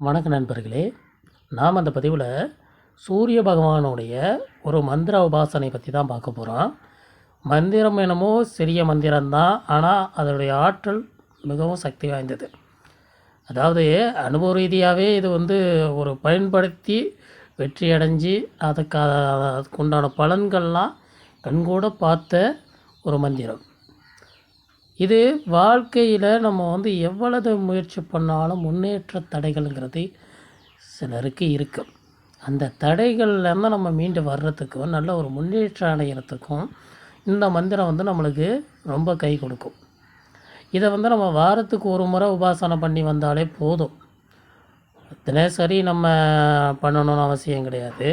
வணக்க நண்பர்களே நாம் அந்த பதிவில் சூரிய பகவானுடைய ஒரு மந்திர உபாசனை பற்றி தான் பார்க்க போகிறோம் மந்திரம் என்னமோ சிறிய மந்திரம்தான் ஆனால் அதனுடைய ஆற்றல் மிகவும் சக்தி வாய்ந்தது. அதாவது அனுபவ ரீதியாகவே இது வந்து ஒரு பயன்படுத்தி வெற்றி அடைஞ்சு அதுக்கு அதுக்குண்டான பலன்கள்லாம் கண்கூட பார்த்த ஒரு மந்திரம். இது வாழ்க்கையில் நம்ம வந்து எவ்வளவு முயற்சி பண்ணாலும் முன்னேற்ற தடைகள்ங்கிறது சிலருக்கு இருக்கும் அந்த தடைகள்லேருந்து நம்ம மீண்டு வர்றதுக்கும் நல்ல ஒரு முன்னேற்றம் அடைகிறதுக்கும் இந்த மந்திரம் வந்து நம்மளுக்கு ரொம்ப கை கொடுக்கும். இதை வந்து நம்ம வாரத்துக்கு ஒரு முறை உபாசனை பண்ணி வந்தாலே போதும். தினசரி நம்ம பண்ணணும்னு அவசியம் கிடையாது.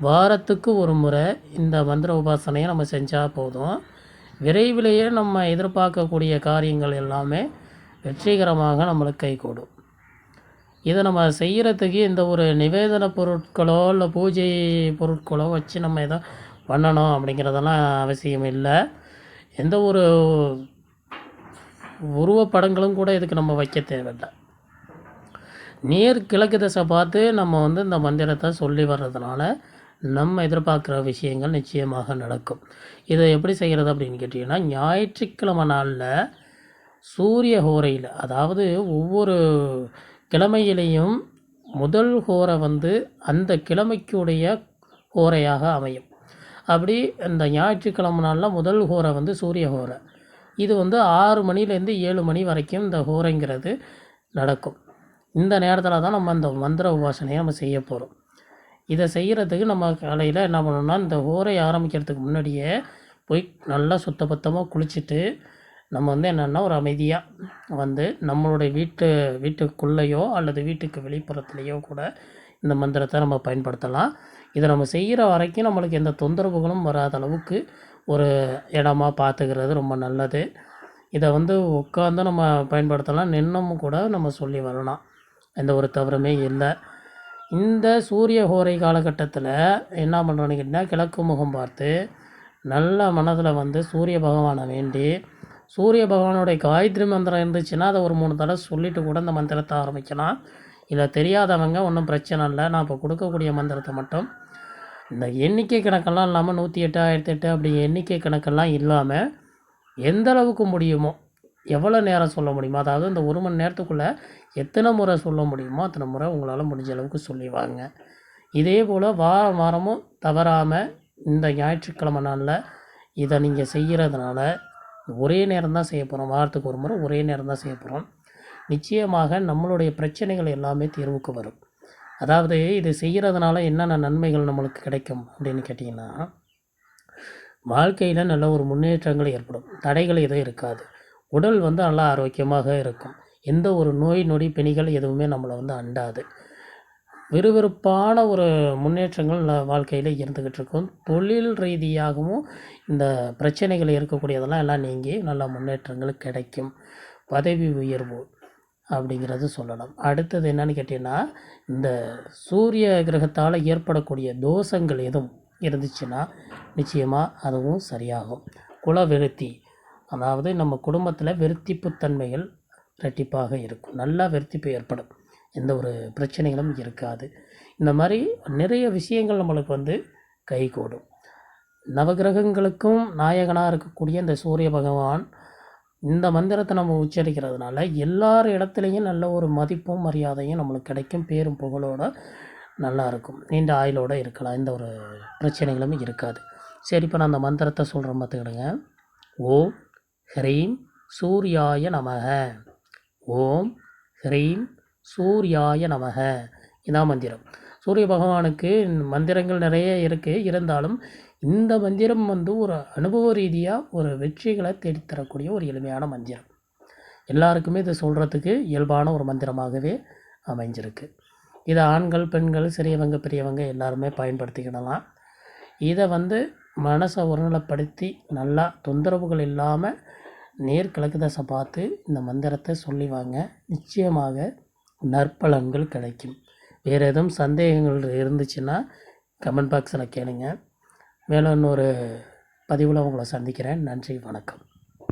வாரத்துக்கு ஒரு முறை இந்த மந்திர உபாசனையை நம்ம செஞ்சால் போதும். விரைவிலேயே நம்ம எதிர்பார்க்கக்கூடிய காரியங்கள் எல்லாமே வெற்றிகரமாக நம்மளுக்கு கைகூடும். இதை நம்ம செய்கிறதுக்கு இந்த ஒரு நிவேதன பொருட்களோ இல்லை பூஜை பொருட்களோ வச்சு நம்ம எதோ பண்ணணும் அப்படிங்கிறதெல்லாம் அவசியம் இல்லை. எந்த ஒரு உருவப்படங்களும் கூட இதுக்கு நம்ம வைக்க தேவையில்லை. நேர் கிழக்கு திசை பார்த்து நம்ம வந்து இந்த மந்திரத்தை சொல்லி வர்றதுனால நம்ம எதிர்பார்க்குற விஷயங்கள் நிச்சயமாக நடக்கும். இதை எப்படி செய்கிறது அப்படின்னு கேட்டிங்கன்னா ஞாயிற்றுக்கிழமை நாளில் சூரிய ஹோரையில் அதாவது ஒவ்வொரு கிழமையிலையும் முதல் ஹோரை வந்து அந்த கிழமைக்குடைய ஹோரையாக அமையும். அப்படி இந்த ஞாயிற்றுக்கிழமை நாளில் முதல் ஹோரை வந்து சூரிய ஹோரை இது வந்து ஆறு மணிலேருந்து ஏழு மணி வரைக்கும் இந்த ஹோரைங்கிறது நடக்கும். இந்த நேரத்தில் தான் நம்ம அந்த மந்திர உபாசனையை நம்ம செய்ய போகிறோம் இதை செய்கிறதுக்கு நம்ம காலையில் என்ன பண்ணணும்னா இந்த ஊரை ஆரம்பிக்கிறதுக்கு முன்னாடியே போய் நல்லா சுத்தபத்தமாக குளிச்சுட்டு நம்ம வந்து என்னென்னா ஒரு அமைதியாக வந்து நம்மளுடைய வீட்டு வீட்டுக்குள்ளேயோ அல்லது வீட்டுக்கு வெளிப்புறத்துலேயோ கூட இந்த மந்திரத்தை நம்ம பயன்படுத்தலாம். இதை நம்ம செய்கிற வரைக்கும் நம்மளுக்கு எந்த தொந்தரவுகளும் வராத அளவுக்கு ஒரு இடமா பார்த்துக்கிறது ரொம்ப நல்லது. இதை வந்து உட்காந்து நம்ம பயன்படுத்தலாம். நின்னும் கூட நம்ம சொல்லி வரலாம். எந்த ஒரு தவறுமே இல்லை. இந்த சூரிய ஹோரை காலகட்டத்தில் என்ன பண்ணுறோன்னு கேட்டிங்கன்னா கிழக்கு முகம் பார்த்து நல்ல மனதில் வந்து சூரிய பகவானை வேண்டி சூரிய பகவானுடைய காயத்ரி மந்திரம் இருந்துச்சுன்னா அதை ஒரு மூணு தடவை சொல்லிவிட்டு கூட இந்த மந்திரத்தை ஆரம்பிக்கலாம். இதை தெரியாதவங்க ஒன்றும் பிரச்சனை இல்லை. நான் இப்போ கொடுக்கக்கூடிய மந்திரத்தை மட்டும் இந்த எண்ணிக்கை கணக்கெல்லாம் இல்லாமல் நூற்றி எட்டு ஆயிரத்தி எட்டு அப்படி எண்ணிக்கை கணக்கெல்லாம் இல்லாமல் எந்த அளவுக்கு முடியுமோ எவ்வளோ நேரம் சொல்ல முடியுமோ அதாவது இந்த ஒரு மணி நேரத்துக்குள்ளே எத்தனை முறை சொல்ல முடியுமோ அத்தனை முறை உங்களால் முடிஞ்ச அளவுக்கு சொல்லி வாங்க இதே போல் வாரம் வாரமும் தவறாமல் இந்த ஞாயிற்றுக்கிழமை நாளில் இதை நீங்கள் செய்கிறதுனால ஒரே நேரம் தான் செய்ய போகிறோம் வாரத்துக்கு ஒரு முறை ஒரே நேரம் தான் செய்ய போகிறோம் நிச்சயமாக நம்மளுடைய பிரச்சனைகள் எல்லாமே தீர்வுக்கு வரும். அதாவது இது செய்கிறதுனால என்னென்ன நன்மைகள் நம்மளுக்கு கிடைக்கும் அப்படின்னு கேட்டிங்கன்னா வாழ்க்கையில் நல்ல ஒரு முன்னேற்றங்கள் ஏற்படும். தடைகள் எதுவும் இருக்காது. உடல் வந்து நல்லா ஆரோக்கியமாக இருக்கும். எந்த ஒரு நோய் நொடி பிணிகள் எதுவுமே நம்மளை வந்து அண்டாது. விறுவிறுப்பான ஒரு முன்னேற்றங்கள் வாழ்க்கையில் இருந்துக்கிட்டு இருக்கும். தொழில் ரீதியாகவும் இந்த பிரச்சனைகள் இருக்கக்கூடியதெல்லாம் எல்லாம் நீங்கி நல்ல முன்னேற்றங்கள் கிடைக்கும். பதவி உயர்வு அப்படிங்கிறது சொல்லலாம். அடுத்தது என்னன்னு கேட்டிங்கன்னா இந்த சூரிய கிரகத்தால் ஏற்படக்கூடிய தோஷங்கள் எதுவும் இருந்துச்சுன்னா நிச்சயமாக அதுவும் சரியாகும். குலவிருத்தி அதாவது நம்ம குடும்பத்தில் வெறுத்திப்புத்தன்மைகள் ரெட்டிப்பாக இருக்கும். நல்லா வெறுத்திப்பு ஏற்படும். எந்த ஒரு பிரச்சனைகளும் இருக்காது. இந்த மாதிரி நிறைய விஷயங்கள் நம்மளுக்கு வந்து கைகூடும் நவகிரகங்களுக்கும் நாயகனாக இருக்கக்கூடிய இந்த சூரிய பகவான் இந்த மந்திரத்தை நம்ம உச்சரிக்கிறதுனால எல்லார் இடத்துலையும் நல்ல ஒரு மதிப்பும் மரியாதையும் நம்மளுக்கு கிடைக்கும். பேரும் புகழோட நல்லா இருக்கும். நீண்ட ஆயுளோடு இருக்கலாம். எந்த ஒரு பிரச்சனைகளும் இருக்காது. சரி இப்போ நான் அந்த மந்திரத்தை சொல்கிறேன் பார்த்துக்கிடுங்க. ஓம் ஹ்ரீம் சூர்யாய நமக ஓம் ஹ்ரீம் சூர்யாய நமக. இதான் மந்திரம். சூரிய பகவானுக்கு மந்திரங்கள் நிறைய இருக்குது இருந்தாலும் இந்த மந்திரம் வந்து ஒரு அனுபவ ரீதியாக ஒரு வெற்றிகளை தேடித்தரக்கூடிய ஒரு எளிமையான மந்திரம். எல்லாருக்குமே இதை சொல்கிறதுக்கு இயல்பான ஒரு மந்திரமாகவே அமைஞ்சிருக்கு. இதை ஆண்கள் பெண்கள் சிறியவங்க பெரியவங்க எல்லாருமே பயன்படுத்திக்கிடலாம். இதை வந்து மனசை ஒருநிலைப்படுத்தி நல்லா தொந்தரவுகள் இல்லாமல் நேர்கிழக்கு தசை பார்த்து இந்த மந்திரத்தை சொல்லி வாங்க. நிச்சயமாக நற்பலன்கள் கிடைக்கும். வேறு எதுவும் சந்தேகங்கள் இருந்துச்சுன்னா கமெண்ட் பாக்ஸில் கேளுங்க. மேலும் இன்னொரு பதிவில் உங்களை சந்திக்கிறேன். நன்றி வணக்கம்.